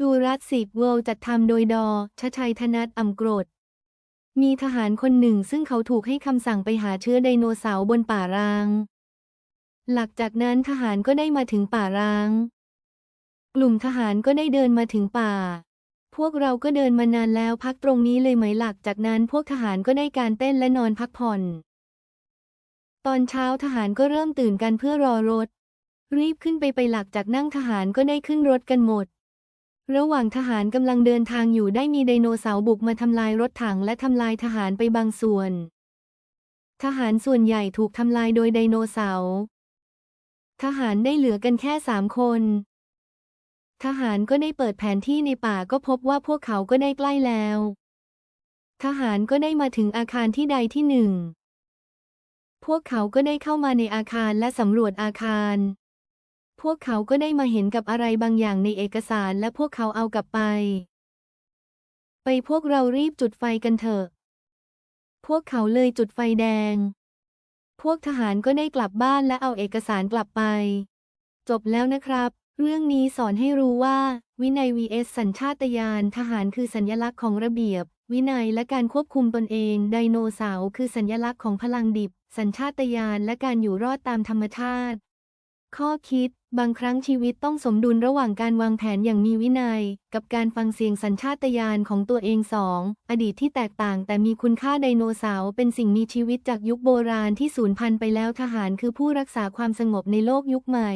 จูราสสิกเวิลด์จัดทำโดยดอชชัยธนัทอ่ำกรด มีทหารคนหนึ่งซึ่งเขาถูกให้คำสั่งไปหาเชื้อไดโนเสาร์บนป่าร้าง หลังจากนั้นทหารก็ได้มาถึงป่าร้าง กลุ่มทหารก็ได้เดินมาถึงป่า พวกเราก็เดินมานานแล้วพักตรงนี้เลยไหมหลักจากนั้นพวกทหารก็ได้การเต้นและนอนพักผ่อน ตอนเช้าทหารก็เริ่มตื่นกันเพื่อรอรถ รีบขึ้นไปไปหลักจากนั่งทหารก็ได้ขึ้นรถกันหมด ระหว่างทหารกำลังเดินทางอยู่ได้มีไดโนเสาร์บุกมาทำลายรถถังและทำลายทหารไปบางส่วน ทหารส่วนใหญ่ถูกทำลายโดยไดโนเสาร์ ทหารได้เหลือกันแค่สามคน ทหารก็ได้เปิดแผนที่ในป่าก็พบว่าพวกเขาก็ได้ใกล้แล้ว ทหารก็ได้มาถึงอาคารที่ใดที่หนึ่ง พวกเขาก็ได้เข้ามาในอาคารและสำรวจอาคาร พวกเขาก็ได้มาเห็นกับอะไรบางอย่างในเอกสารและพวกเขาเอากลับไป ไปพวกเรารีบจุดไฟกันเถอะ พวกเขาเลยจุดไฟแดง พวกทหารก็ได้กลับบ้านและเอาเอกสารกลับไป จบแล้วนะครับ เรื่องนี้สอนให้รู้ว่า วินัย vs สัญชาตญาณทหารคือสัญลักษณ์ของระเบียบ วินัยและการควบคุมตนเอง ไดโนเสาร์คือสัญลักษณ์ของพลังดิบ สัญชาตญาณและการอยู่รอดตามธรรมชาติ ข้อคิด บางครั้งชีวิตต้องสมดุลระหว่างการวางแผนอย่างมีวินัย กับการฟังเสียงสัญชาตญาณของตัวเองสองอดีตที่แตกต่างแต่มีคุณค่าไดโนเสาร์เป็นสิ่งมีชีวิตจากยุคโบราณที่สูญพันธุ์ไปแล้วทหารคือผู้รักษาความสงบในโลกยุคใหม่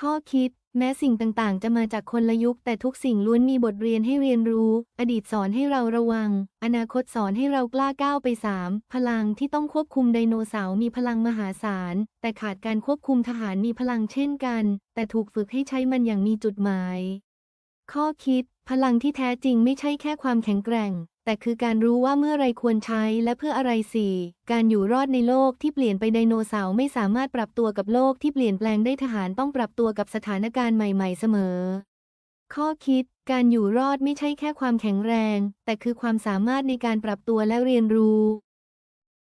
ข้อคิด แม้สิ่งต่างๆ จะมาจากคนละยุค แต่ทุกสิ่งล้วนมีบทเรียนให้เรียนรู้ อดีตสอนให้เราระวัง อนาคตสอนให้เรากล้าก้าวไปสามพลังที่ต้องควบคุมไดโนเสาร์มีพลังมหาศาล แต่ขาดการควบคุมทหารมีพลังเช่นกัน แต่ถูกฝึกให้ใช้มันอย่างมีจุดหมาย ข้อคิด พลังที่แท้จริงไม่ใช่แค่ความแข็งแกร่ง แต่คือการรู้ว่าเมื่อไรควรใช้และเพื่ออะไรสี่การอยู่รอดในโลกที่เปลี่ยนไปไดโนเสาร์ไม่สามารถปรับตัวกับโลกที่เปลี่ยนแปลงได้ทหารต้องปรับตัวกับสถานการณ์ใหม่ ๆ เสมอ ข้อคิด การอยู่รอดไม่ใช่แค่ความแข็งแรง แต่คือความสามารถในการปรับตัวและเรียนรู้